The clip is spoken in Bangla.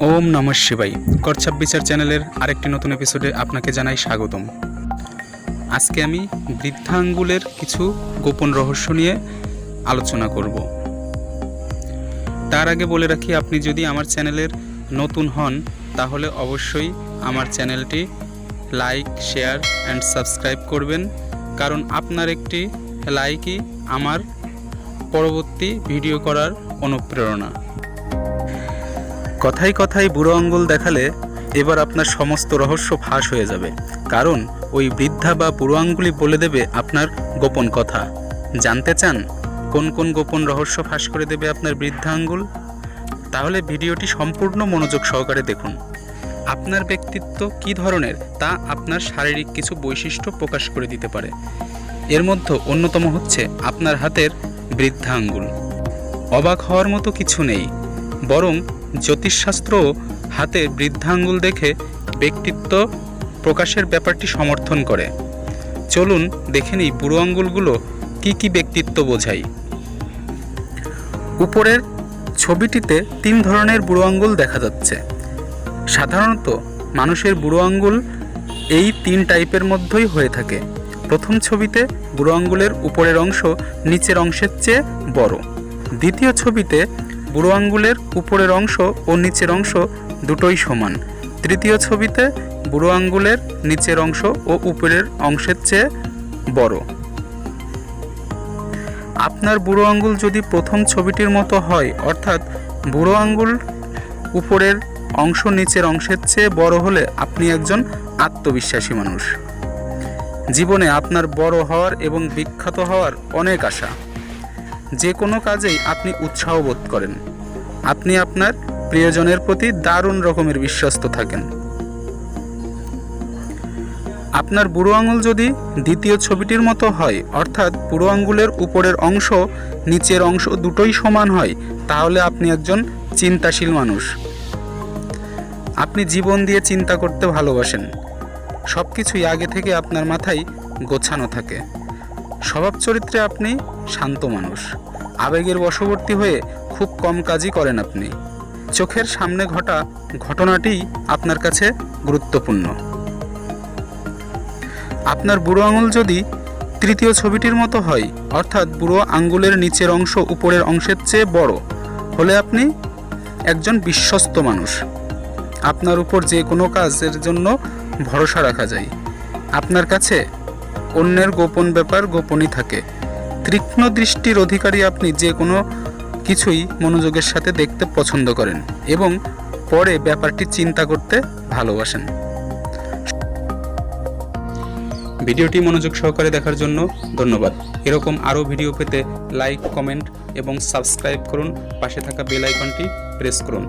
ওম নম শিবাই করছাপ বিচার চ্যানেলের আরেকটি নতুন এপিসোডে আপনাকে জানাই স্বাগতম। আজকে আমি বৃদ্ধাঙ্গুলের কিছু গোপন রহস্য নিয়ে আলোচনা করব। তার আগে বলে রাখি, আপনি যদি আমার চ্যানেলের নতুন হন, তাহলে অবশ্যই আমার চ্যানেলটি লাইক, শেয়ার অ্যান্ড সাবস্ক্রাইব করবেন। কারণ আপনার একটি লাইকই আমার পরবর্তী ভিডিও করার অনুপ্রেরণা। কথাই কথাই বুড়ো আঙ্গুল দেখালে এবার আপনার সমস্ত রহস্য ফাঁস হয়ে যাবে। কারণ ওই বৃদ্ধা বা বুড়ো আঙ্গুলি বলে দেবে আপনার গোপন কথা। জানতে চান কোন কোন গোপন রহস্য ফাঁস করে দেবে আপনার বৃদ্ধা আঙ্গুল? তাহলে ভিডিওটি সম্পূর্ণ মনোযোগ সহকারে দেখুন। আপনার ব্যক্তিত্ব কী ধরনের তা আপনার শারীরিক কিছু বৈশিষ্ট্য প্রকাশ করে দিতে পারে। এর মধ্যে অন্যতম হচ্ছে আপনার হাতের বৃদ্ধা আঙ্গুল। অবাক হওয়ার মতো কিছু নেই। বরং জ্যোতিষশাস্ত্র হাতে বৃদ্ধাঙ্গুল দেখে ব্যক্তিত্ব প্রকাশের ব্যাপারটি সমর্থন করে। চলুন দেখে নিই বুড়ো আঙ্গুলগুলো কি কি ব্যক্তিত্ব বোঝায়। উপরের ছবিটিতে তিন ধরনের বুড়ো আঙ্গুল দেখা যাচ্ছে। সাধারণত মানুষের বুড়ো আঙ্গুল এই তিন টাইপের মধ্যেই হয়ে থাকে। প্রথম ছবিতে বুড়ো আঙ্গুলের উপরের অংশ নিচের অংশের চেয়ে বড়। দ্বিতীয় ছবিতে বুড়ো আঙ্গুলের উপরের অংশ ও নিচের অংশ দুটোই সমান। তৃতীয় ছবিতে বুড়ো আঙ্গুলের নিচের অংশ ও উপরের অংশের চেয়ে বড়। আপনার বুড়ো আঙ্গুল যদি প্রথম ছবিটির মতো হয়, অর্থাৎ বুড়ো আঙ্গুল উপরের অংশ নিচের অংশের চেয়ে বড় হলে আপনি একজন আত্মবিশ্বাসী মানুষ। জীবনে আপনার বড় হওয়ার এবং বিখ্যাত হওয়ার অনেক আশা। যে কোনো কাজেই আপনি উৎসাহ বোধ করেন। আপনি আপনার প্রিয়জনের প্রতি দারুণ রকমের বিশ্বস্ত থাকেন। আপনার বুড়ো আঙুল যদি দ্বিতীয় ছবিটির মতো হয়, অর্থাৎ বুড়ো আঙুলের উপরের অংশ নিচের অংশ দুটোই সমান হয়, তাহলে আপনি একজন চিন্তাশীল মানুষ। আপনি জীবন দিয়ে চিন্তা করতে ভালোবাসেন। সব কিছুই আগে থেকে আপনার মাথায় গোছানো থাকে। স্বভাব চরিত্রে আপনি শান্ত মানুষ। আবেগের বশবর্তী হয়ে খুব কম কাজই করেন আপনি। চোখের সামনে ঘটা ঘটনাটি আপনার কাছে গুরুত্বপূর্ণ। আপনার বুড়ো আঙুল যদি তৃতীয় ছবিটির মতো হয়, অর্থাৎ বুড়ো আঙ্গুলের নিচের অংশ উপরের অংশের চেয়ে বড়, হলে আপনি একজন বিশ্বস্ত মানুষ। আপনার উপর যে কোনো কাজের জন্য ভরসা রাখা যায়। আপনার কাছে অন্যের গোপন ব্যাপার গোপনই থাকে। তীক্ষ্ণ দৃষ্টির অধিকারী আপনি যে কোনো কিছুই মনোযোগের সাথে দেখতে পছন্দ করেন এবং পরে ব্যাপারটি চিন্তা করতে ভালোবাসেন। ভিডিওটি মনোযোগ সহকারে দেখার জন্য ধন্যবাদ। এরকম আরও ভিডিও পেতে লাইক, কমেন্ট এবং সাবস্ক্রাইব করুন। পাশে থাকা বেল আইকনটি প্রেস করুন।